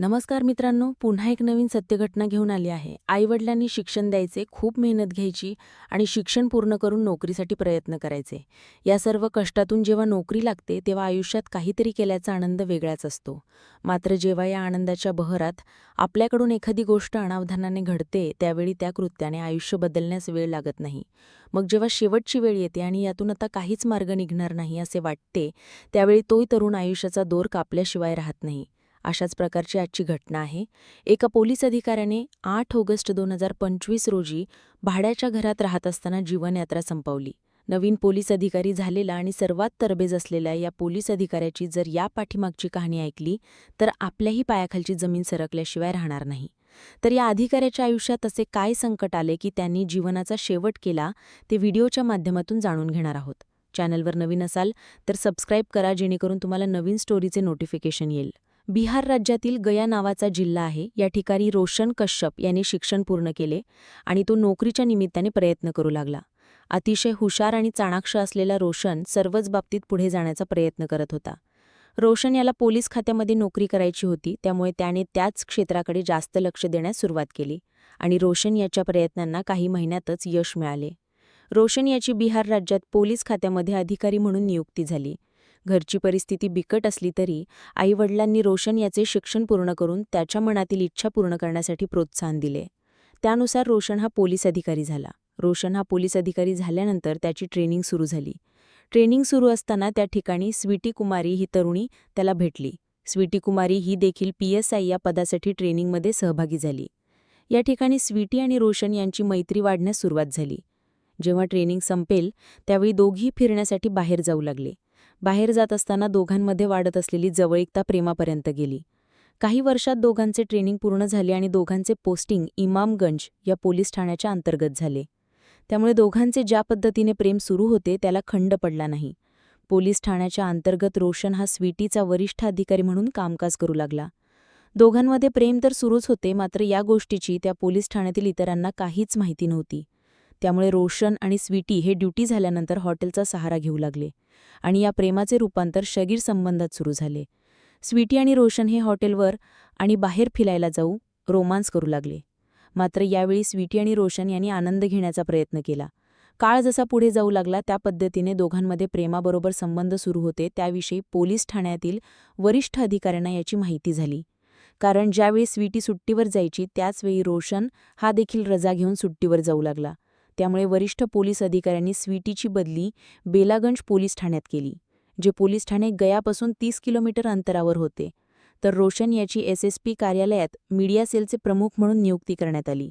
नमस्कार मित्रांनो पुन्हा एक नवीन सत्यघटना घेऊन आली आहे. आईवडिलांनी शिक्षण द्यायचे खूप मेहनत घ्यायची आणि शिक्षण पूर्ण करून नोकरीसाठी प्रयत्न करायचे. या सर्व कष्टातून जेव्हा नोकरी लागते तेव्हा आयुष्यात काहीतरी केल्याचा आनंद वेगळाच असतो. मात्र जेव्हा या आनंदाच्या बहरात आपल्याकडून एखादी गोष्ट अनावधानाने घडते त्यावेळी त्या कृत्याने आयुष्य बदलण्यास वेळ लागत नाही. मग जेव्हा शेवटची वेळ येते आणि यातून आता काहीच मार्ग निघणार नाही असे वाटते त्यावेळी तोही तरुण आयुष्याचा दोर कापल्याशिवाय राहत नाही. अशाच प्रकारची आजची घटना आहे. एका पोलीस अधिकाऱ्याने आठ ऑगस्ट दोन हजार पंचवीस रोजी भाड्याच्या घरात राहत असताना जीवनयात्रा संपवली. नवीन पोलीस अधिकारी झालेला आणि सर्वात तरबेज असलेल्या या पोलीस अधिकाऱ्याची जर या पाठीमागची कहाणी ऐकली तर आपल्याही पायाखालची जमीन सरकल्याशिवाय राहणार नाही. तर या अधिकाऱ्याच्या आयुष्यात असे काय संकट आले की त्यांनी जीवनाचा शेवट केला ते व्हिडिओच्या माध्यमातून जाणून घेणार आहोत. चॅनलवर नवीन असाल तर सबस्क्राईब करा जेणेकरून तुम्हाला नवीन स्टोरीचे नोटिफिकेशन येईल. बिहार राज्यातील गया नावाचा जिल्हा आहे. या ठिकाणी रोशन कश्यप याने शिक्षण पूर्ण केले आणि तो नोकरीच्या निमित्ताने प्रयत्न करू लागला. अतिशय हुशार आणि चाणाक्ष असलेला रोशन सर्वच बाबतीत पुढे जाण्याचा प्रयत्न करत होता. रोशन याला पोलीस खात्यामध्ये नोकरी करायची होती त्यामुळे त्याने त्याच क्षेत्राकडे जास्त लक्ष देण्यास सुरुवात केली आणि रोशन याच्या प्रयत्नांना काही महिन्यातच यश मिळाले. रोशन याची बिहार राज्यात पोलीस खात्यामध्ये अधिकारी म्हणून नियुक्ती झाली. घरची परिस्थिती बिकट असली तरी आईवडिलांनी रोशन याचे शिक्षण पूर्ण करून त्याच्या मनातील इच्छा पूर्ण करण्यासाठी प्रोत्साहन दिले. त्यानुसार रोशन हा पोलीस अधिकारी झाला. रोशन हा पोलीस अधिकारी झाल्यानंतर त्याची ट्रेनिंग सुरू झाली. ट्रेनिंग सुरू असताना त्या ठिकाणी स्वीटी कुमारी ही तरुणी त्याला भेटली. स्वीटी कुमारी ही देखील पी एस आय या पदासाठी ट्रेनिंगमध्ये सहभागी झाली. या ठिकाणी स्वीटी आणि रोशन यांची मैत्री वाढण्यास सुरुवात झाली. जेव्हा ट्रेनिंग संपेल त्यावेळी दोघी फिरण्यासाठी बाहेर जाऊ लागले. बाहेर जात असताना दोघांमध्ये वाढत असलेली जवळीकता प्रेमापर्यंत गेली. काही वर्षात दोघांचे ट्रेनिंग पूर्ण झाले आणि दोघांचे पोस्टिंग इमामगंज या पोलीस ठाण्याच्या अंतर्गत झाले. त्यामुळे दोघांचे ज्या पद्धतीने प्रेम सुरू होते त्याला खंड पडला नाही. पोलीस ठाण्याच्या अंतर्गत रोशन हा स्वीटीचा वरिष्ठ अधिकारी म्हणून कामकाज करू लागला. दोघांमध्ये प्रेम तर सुरूच होते मात्र या गोष्टीची त्या पोलीस ठाण्यातील इतरांना काहीच माहिती नव्हती. त्यामुळे रोशन आणि स्वीटी हे ड्युटी झाल्यानंतर हॉटेलचा सहारा घेऊ लागले आणि या प्रेमाचे रूपांतर शगीर संबंधात सुरू झाले. स्वीटी आणि रोशन हे हॉटेलवर आणि बाहेर फिरायला जाऊ रोमांस करू लागले. मात्र यावेळी स्वीटी आणि रोशन यांनी आनंद घेण्याचा प्रयत्न केला. काळ जसा पुढे जाऊ लागला त्या पद्धतीने दोघांमध्ये प्रेमाबरोबर संबंध सुरू होते त्याविषयी पोलीस ठाण्यातील वरिष्ठ अधिकाऱ्यांना याची माहिती झाली. कारण ज्यावेळी स्वीटी सुट्टीवर जायची त्याचवेळी रोशन हा देखील रजा घेऊन सुट्टीवर जाऊ लागला. त्यामुळे वरिष्ठ पोलीस अधिकाऱ्यांनी स्वीटीची बदली बेलागंज पोलीस ठाण्यात केली जे पोलीस ठाणे गयापासून तीस किलोमीटर अंतरावर होते. तर रोशन याची एस एस पी कार्यालयात मीडिया सेलचे प्रमुख म्हणून नियुक्ती करण्यात आली.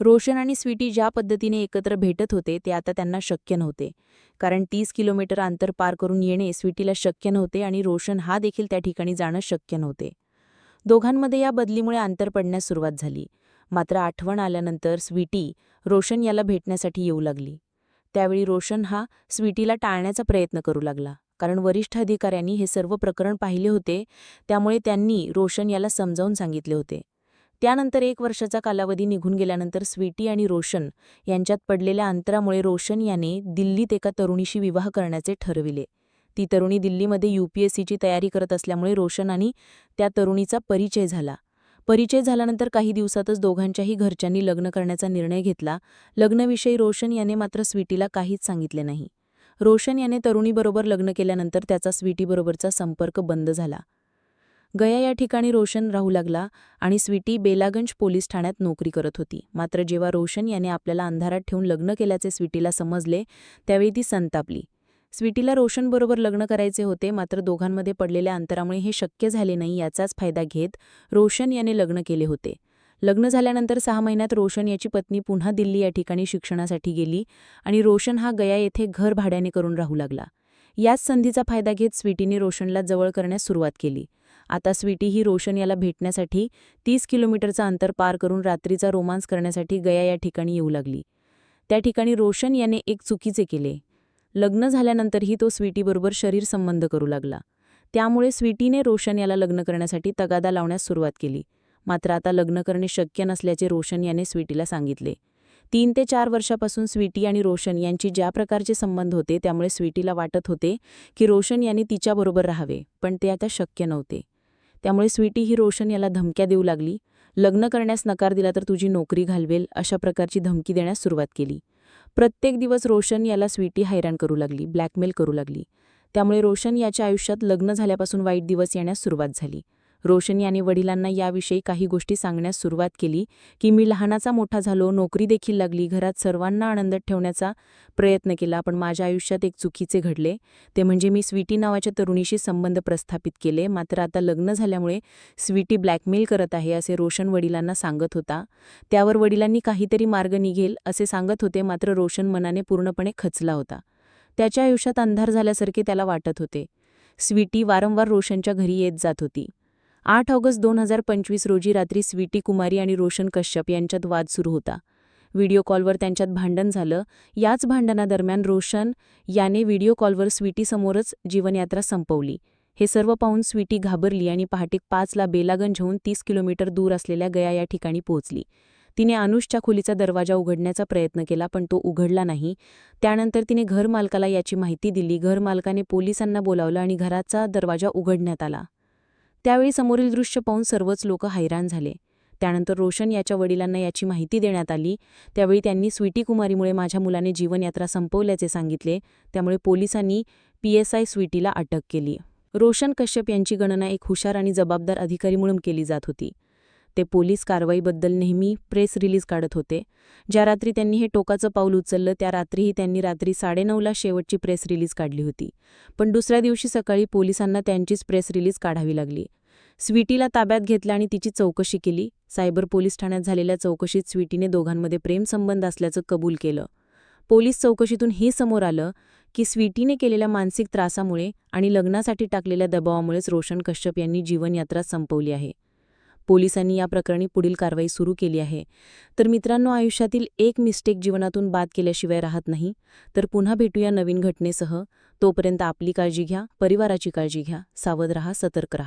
रोशन आणि स्वीटी ज्या पद्धतीने एकत्र भेटत होते ते आता त्यांना शक्य नव्हते. कारण तीस किलोमीटर अंतर पार करून येणे स्वीटीला शक्य नव्हते आणि रोशन हा देखील त्या ठिकाणी जाणं शक्य नव्हते. दोघांमध्ये या बदलीमुळे अंतर पडण्यास सुरुवात झाली. मात्र आठवण आल्यानंतर स्वीटी रोशन याला भेटण्यासाठी येऊ लागली. त्यावेळी रोशन हा स्वीटीला टाळण्याचा प्रयत्न करू लागला कारण वरिष्ठ अधिकाऱ्यांनी हे सर्व प्रकरण पाहिले होते त्यामुळे त्यांनी रोशन याला समजावून सांगितले होते. त्यानंतर एक वर्षाचा कालावधी निघून गेल्यानंतर स्वीटी आणि रोशन यांच्यात पडलेल्या अंतरामुळे रोशन याने दिल्लीत एका तरुणीशी विवाह करण्याचे ठरविले. ती तरुणी दिल्लीमध्ये यूपीएससीची तयारी करत असल्यामुळे रोशन आणि त्या तरुणीचा परिचय झाला. परिचय झाल्यानंतर काही दिवसातच दोघांच्याही घरच्यांनी लग्न करण्याचा निर्णय घेतला. लग्नविषयी रोशन याने मात्र स्वीटीला काहीच सांगितले नाही. रोशन याने तरुणीबरोबर लग्न केल्यानंतर त्याचा स्वीटीबरोबरचा संपर्क बंद झाला. गया या ठिकाणी रोशन राहू लागला आणि स्वीटी बेलागंज पोलीस ठाण्यात नोकरी करत होती. मात्र जेव्हा रोशन याने आपल्याला अंधारात ठेवून लग्न केल्याचे स्वीटीला समजले त्यावेळी ती संतापली. स्वीटीला रोशनबरोबर लग्न करायचे होते मात्र दोघांमध्ये पडलेल्या अंतरामुळे हे शक्य झाले नाही याचाच फायदा घेत रोशन याने लग्न केले होते. लग्न झाल्यानंतर सहा महिन्यात रोशन याची पत्नी पुन्हा दिल्ली या ठिकाणी शिक्षणासाठी गेली आणि रोशन हा गया येथे घर भाड्याने करून राहू लागला. याच संधीचा फायदा घेत स्वीटीने रोशनला जवळ करण्यास सुरुवात केली. आता स्वीटी ही रोशन याला भेटण्यासाठी तीस किलोमीटरचा अंतर पार करून रात्रीचा रोमांस करण्यासाठी गया या ठिकाणी येऊ लागली. त्या ठिकाणी रोशन याने एक चुकीचे केले. लग्न झाल्यानंतरही तो स्वीटीबरोबर शरीर संबंध करू लागला. त्यामुळे स्वीटीने रोशन याला लग्न करण्यासाठी तगादा लावण्यास सुरुवात केली. मात्र आता लग्न करणे शक्य नसल्याचे रोशन याने स्वीटीला सांगितले. तीन ते चार वर्षापासून स्वीटी आणि रोशन यांची ज्या प्रकारचे संबंध होते त्यामुळे स्वीटीला वाटत होते की रोशन यांनी तिच्याबरोबर राहावे पण ते आता शक्य नव्हते. त्यामुळे स्वीटी ही रोशन याला धमक्या देऊ लागली. लग्न करण्यास नकार दिला तर तुझी नोकरी घालवेल अशा प्रकारची धमकी देण्यास सुरुवात केली. प्रत्येक दिवस रोशन याला स्वीटी हैराण करू लागली ब्लॅकमेल करू लागली. त्यामुळे रोशन याच्या आयुष्यात लग्न झाल्यापासून वाईट दिवस येण्यास सुरुवात झाली. रोशन याने वडिलांना याविषयी काही गोष्टी सांगण्यास सुरुवात केली की मी लहानाचा मोठा झालो नोकरी देखील लागली घरात सर्वांना आनंदात ठेवण्याचा प्रयत्न केला पण माझ्या आयुष्यात एक चुकीचे घडले. ते म्हणजे मी स्वीटी नावाच्या तरुणीशी संबंध प्रस्थापित केले. मात्र आता लग्न झाल्यामुळे स्वीटी ब्लॅकमेल करत आहे असे रोशन वडिलांना सांगत होता. त्यावर वडिलांनी काहीतरी मार्ग निघेल असे सांगत होते मात्र रोशन मनाने पूर्णपणे खचला होता. त्याच्या आयुष्यात अंधार झाल्यासारखे त्याला वाटत होते. स्वीटी वारंवार रोशनच्या घरी येत जात होती. आठ ऑगस्ट दोन हजार पंचवीस रोजी रात्री स्वीटी कुमारी आणि रोशन कश्यप यांच्यात वाद सुरू होता. व्हिडिओ कॉलवर त्यांच्यात भांडण झालं. याच भांडणादरम्यान रोशन याने व्हिडिओ कॉलवर स्वीटीसमोरच जीवनयात्रा संपवली. हे सर्व पाहून स्वीटी घाबरली आणि पहाटे पाचला बेलागंजहून तीस किलोमीटर दूर असलेल्या गया या ठिकाणी पोहोचली. तिने अनुषच्या खोलीचा दरवाजा उघडण्याचा प्रयत्न केला पण तो उघडला नाही. त्यानंतर तिने घरमालकाला याची माहिती दिली. घरमालकाने पोलिसांना बोलावलं आणि घराचा दरवाजा उघडण्यात आला. त्यावेळी समोरील दृश्य पाहून सर्वच लोक हैराण झाले. त्यानंतर रोशन याच्या वडिलांना याची माहिती देण्यात आली. त्यावेळी त्यांनी स्वीटी कुमारीमुळे माझ्या मुलाने जीवनयात्रा संपवल्याचे सांगितले. त्यामुळे पोलिसांनी पीएसआय स्वीटीला अटक केली. रोशन कश्यप यांची गणना एक हुशार आणि जबाबदार अधिकारी म्हणून केली जात होती. ते पोलीस कारवाईबद्दल नेहमी प्रेस रिलीज काढत होते. ज्या रात्री त्यांनी हे टोकाचं पाऊल उचललं त्या रात्रीही त्यांनी रात्री साडेनऊला शेवटची प्रेस रिलीज काढली होती. पण दुसऱ्या दिवशी सकाळी पोलिसांना त्यांचीच प्रेस रिलीज काढावी लागली. स्वीटीला ताब्यात घेतलं आणि तिची चौकशी केली. सायबर पोलीस ठाण्यात झालेल्या चौकशीत स्वीटीने दोघांमध्ये प्रेमसंबंध असल्याचं कबूल केलं. पोलीस चौकशीतून हे समोर आलं की स्वीटीने केलेल्या मानसिक त्रासामुळे आणि लग्नासाठी टाकलेल्या दबावामुळेच रोशन कश्यप यांनी जीवनयात्रा संपवली आहे. पोलिसांनी या प्रकरणी पुढील कारवाई सुरू केली आहे. तर मित्रांनो आयुष्यातील एक मिस्टेक जीवनातून बाद केल्याशिवाय राहत नाही. तर पुन्हा भेटूया नवीन घटनेसह. तोपर्यंत आपली काळजी घ्या परिवाराची काळजी घ्या. सावध रहा सतर्क रहा.